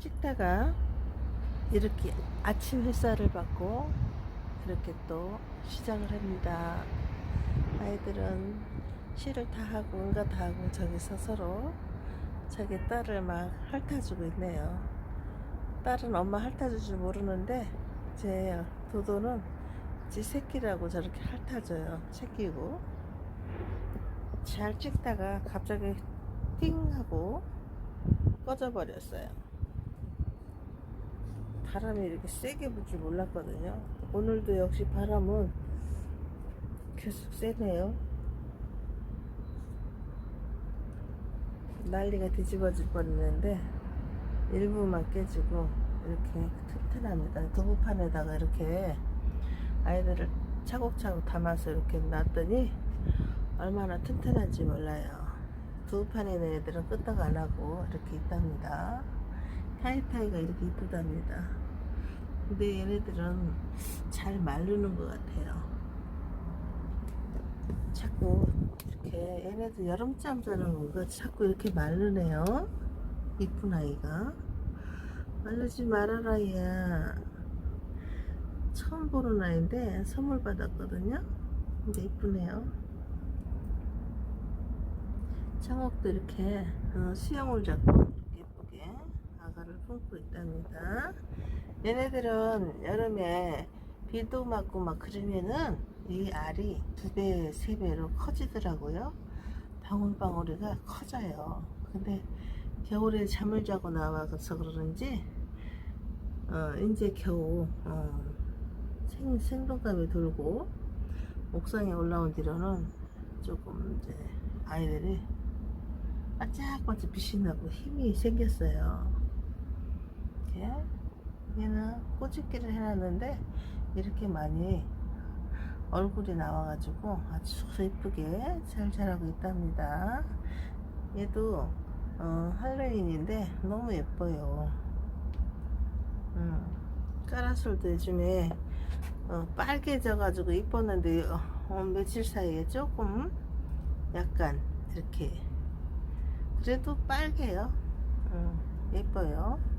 찍다가 이렇게 아침 햇살을 받고 이렇게 또 시작을 합니다. 아이들은 시를 다 하고 뭔가 다 하고 저기서 서로 자기 딸을 막 핥아주고 있네요. 딸은 엄마 핥아줄 줄 모르는데 제 도도는 지 새끼라고 저렇게 핥아줘요. 새끼고 잘 찍다가 갑자기 띵 하고 꺼져버렸어요. 바람이 이렇게 세게 불 줄 몰랐거든요. 오늘도 역시 바람은 계속 세네요. 난리가 뒤집어질 뻔했는데 일부만 깨지고 이렇게 튼튼합니다. 두부판에다가 이렇게 아이들을 차곡차곡 담아서 이렇게 놨더니 얼마나 튼튼한지 몰라요. 두부판에 있는 애들은 끄떡 안 하고 이렇게 있답니다. 타이타이가 이렇게 이쁘답니다. 근데 얘네들은 잘 마르는 것 같아요. 자꾸 이렇게 얘네들 여름잠 자는 건가 자꾸 이렇게 마르네요. 이쁜 아이가. 마르지 말아라 얘. 처음 보는 아이인데 선물 받았거든요. 근데 이쁘네요. 창옥도 이렇게 어, 수영을 잡고 아가를 품고 있답니다. 얘네들은 여름에 비도 맞고 막 그러면은 이 알이 두 배, 세 배로 커지더라고요. 방울방울이가 커져요. 근데 겨울에 잠을 자고 나와서 그러는지 어, 이제 겨우 어, 생, 생동감이 돌고 옥상에 올라온 뒤로는 조금 이제 아이들이 반짝반짝 빛이 나고 힘이 생겼어요. 이렇게 얘는 꼬집기를 해놨는데 이렇게 많이 얼굴이 나와가지고 아주 예쁘게 잘 자라고 있답니다. 얘도 어, 할로윈인데 너무 예뻐요. 음, 까라솔도 요즘에 어, 빨개져 가지고 이뻤는데 어, 어, 며칠 사이에 조금 약간 이렇게 그래도 빨개요. 음, 예뻐요.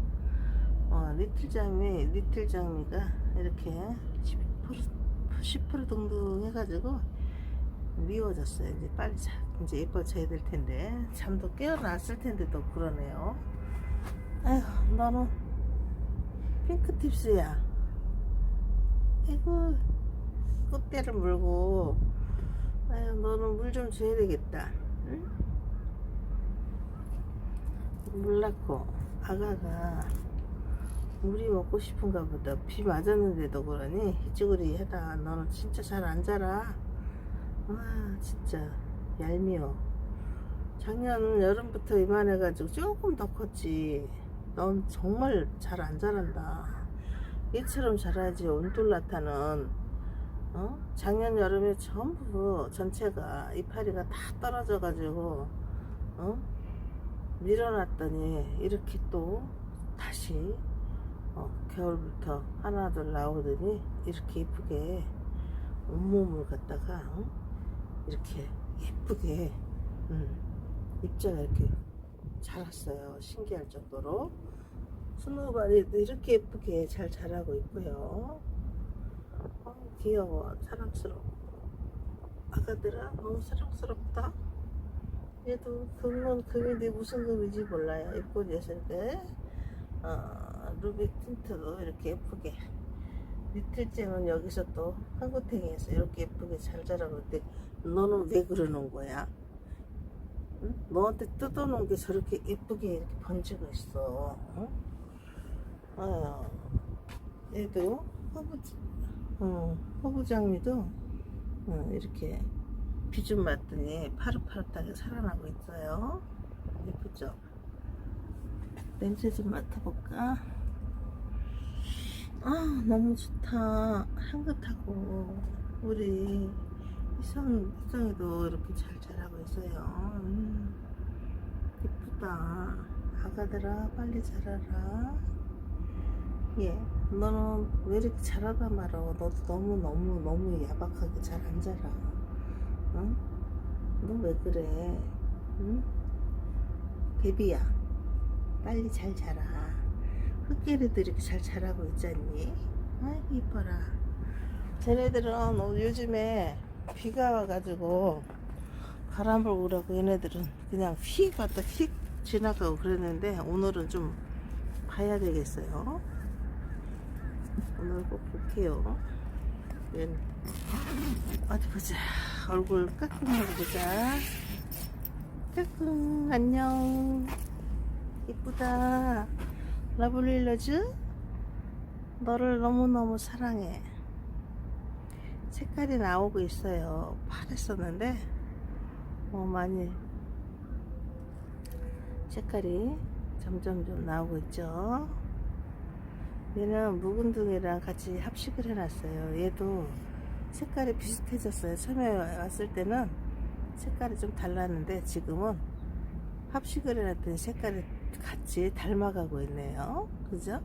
어, 리틀 장미, 리틀 장미가 이렇게 10%, 10% 동동 해가지고 미워졌어요. 이제 빨리 자, 이제 예뻐져야 될 텐데 잠도 깨어났을 텐데 또 그러네요. 아휴, 너는 핑크팁스야. 아이고, 꽃대를 물고, 아휴, 너는 물 좀 줘야 되겠다. 응? 물 낳고 아가가 물이 먹고 싶은가 보다. 비 맞았는데도 그러니 희쭈그리 하다. 너는 진짜 잘 안 자라. 와 진짜 얄미워. 작년 여름부터 이만해가지고 조금 더 컸지. 넌 정말 잘 안 자란다. 얘처럼 자라야지 온돌라타는 어? 작년 여름에 전부 전체가 이파리가 다 떨어져가지고 어? 밀어놨더니 이렇게 또 다시 어, 겨울부터 하나둘 나오더니 이렇게 예쁘게 온몸을 갖다가 어? 이렇게 예쁘게 음, 입자가 이렇게 자랐어요. 신기할 정도로 스노우바리도 이렇게 예쁘게 잘 자라고 있고요. 어, 귀여워, 사랑스러워. 아가들아 너무 사랑스럽다. 얘도 금은 금인데 무슨 금인지 몰라요. 예쁜 녀석들. 어, 루비 틴트도 이렇게 예쁘게. 리틀잼은 여기서 또 한구탱이에서 이렇게 예쁘게 잘 자라고 있는데 너는 왜 그러는 거야? 응? 너한테 뜯어놓은 게 저렇게 예쁘게 이렇게 번지고 있어. 응? 아유, 얘도 허브, 어, 허브장미도 어, 이렇게 비좀 맞더니 파릇파릇하게 살아나고 있어요. 예쁘죠? 냄새 좀 맡아볼까? 아, 너무 좋다. 향긋하고, 우리 희성, 희성이도 이렇게 잘 자라고 있어요. 음, 예쁘다. 아가들아, 빨리 자라라. 예, 너는 왜 이렇게 자라다 말아? 너도 너무, 너무, 너무 야박하게 잘 안 자라. 응? 너 왜 그래? 응? 베비야, 빨리 잘 자라. 흑개리도 이렇게 잘 자라고 있잖니? 아이 이뻐라. 쟤네들은 오늘 요즘에 비가 와가지고 바람 불고 그러고 얘네들은 그냥 휙 왔다 휙 지나가고 그랬는데 오늘은 좀 봐야 되겠어요. 오늘 꼭 볼게요. 어디 보자. 얼굴 까꿍하고 보자. 까꿍 안녕. 이쁘다. 라블릴러즈 너를 너무너무 사랑해. 색깔이 나오고 있어요. 파랬었는데 어, 많이 색깔이 점점 좀 나오고 있죠. 얘는 묵은둥이랑 같이 합식을 해놨어요. 얘도 색깔이 비슷해졌어요. 처음에 왔을 때는 색깔이 좀 달랐는데 지금은 합식을 해놨더니 색깔이 같이 닮아가고 있네요. 그죠?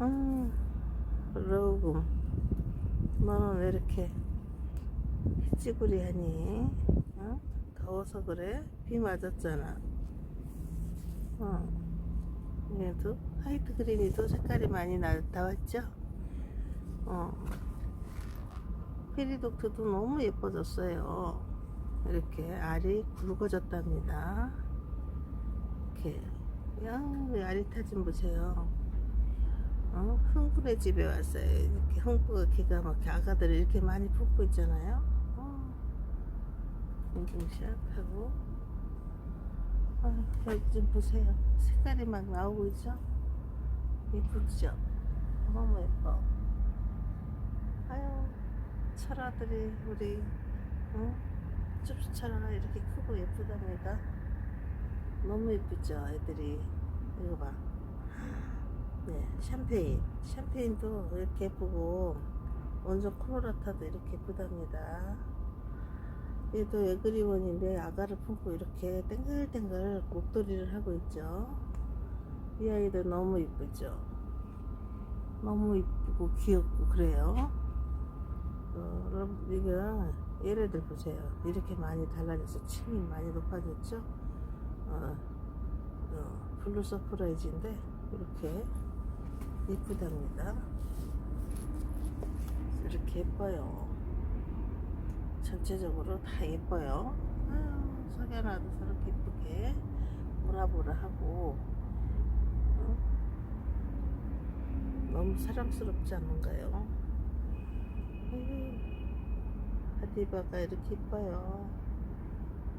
음, 로금. 너는 왜 이렇게 찌구리 하니? 어? 더워서 그래? 비 맞았잖아. 어. 얘도 화이트 그린이도 색깔이 많이 나, 나왔죠? 어. 페리독트도 너무 예뻐졌어요. 이렇게 알이 굵어졌답니다. 이렇게. 야, 이 알이 좀 보세요. 어? 흥분의 집에 왔어요. 이렇게 흥부가 기가 막혀 아가들을 이렇게 많이 품고 있잖아요. 어. 인증샷 하고 아, 여기 좀 보세요. 색깔이 막 나오고 있죠? 예쁘죠? 너무 예뻐. 아유, 철화들이 우리 어? 춥추철화가 이렇게 크고 예쁘답니다. 너무 예쁘죠, 애들이. 이거 봐. 네, 샴페인. 샴페인도 이렇게 예쁘고, 원전 코로라타도 이렇게 예쁘답니다. 얘도 에그리원인데 아가를 품고 이렇게 땡글땡글 목도리를 하고 있죠. 이 아이도 너무 이쁘죠. 너무 이쁘고 귀엽고 그래요. 어, 여러분 이거 얘네들 보세요. 이렇게 많이 달라져서 층이 많이 높아졌죠. 어, 어, 블루 서프라이즈인데 이렇게 예쁘답니다. 이렇게 예뻐요. 전체적으로 다 예뻐요. 아유, 석연아도 저렇게 예쁘게 보라보라 하고 어? 너무 사랑스럽지 않은가요? 아유, 하디바가 이렇게 예뻐요.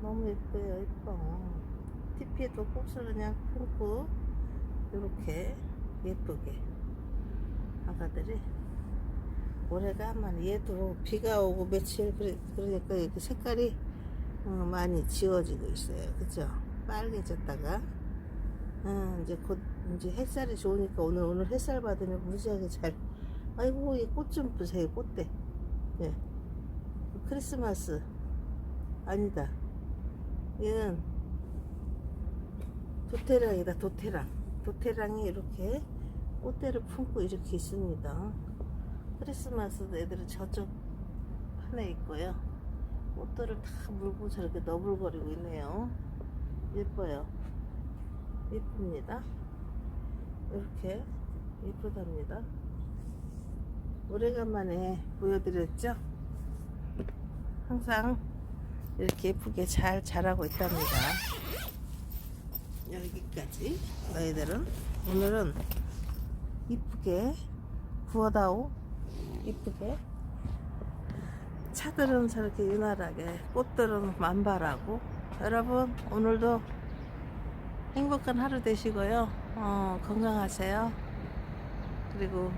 너무 예뻐요, 예뻐. TP에도 꽃을 그냥 품고 이렇게 예쁘게 아가들이 오래간만에 얘도 비가 오고 며칠 그러니까 이렇게 색깔이 어, 많이 지워지고 있어요. 그죠? 빨개졌다가 어, 이제 곧 이제 햇살이 좋으니까 오늘 오늘 햇살 받으면 무지하게 잘 아이고 이 꽃 좀 보세요 꽃대 예 크리스마스 아니다 얘는 도테랑이다 도테랑 도테랑이 이렇게 꽃대를 품고 이렇게 있습니다 크리스마스 애들은 저쪽 판에 있고요. 꽃들을 다 물고 저렇게 너불거리고 있네요. 예뻐요. 예쁩니다. 이렇게 예쁘답니다. 오래간만에 보여드렸죠? 항상 이렇게 예쁘게 잘 자라고 있답니다. 여기까지. 너희들은. 오늘은 이쁘게 구워다오 이쁘게 차들은 저렇게 유난하게 꽃들은 만발하고 여러분 오늘도 행복한 하루 되시고요. 어, 건강하세요. 그리고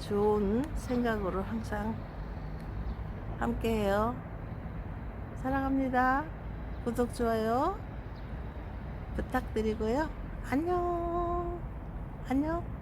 좋은 생각으로 항상 함께해요. 사랑합니다. 구독 좋아요 부탁드리고요. 안녕. 안녕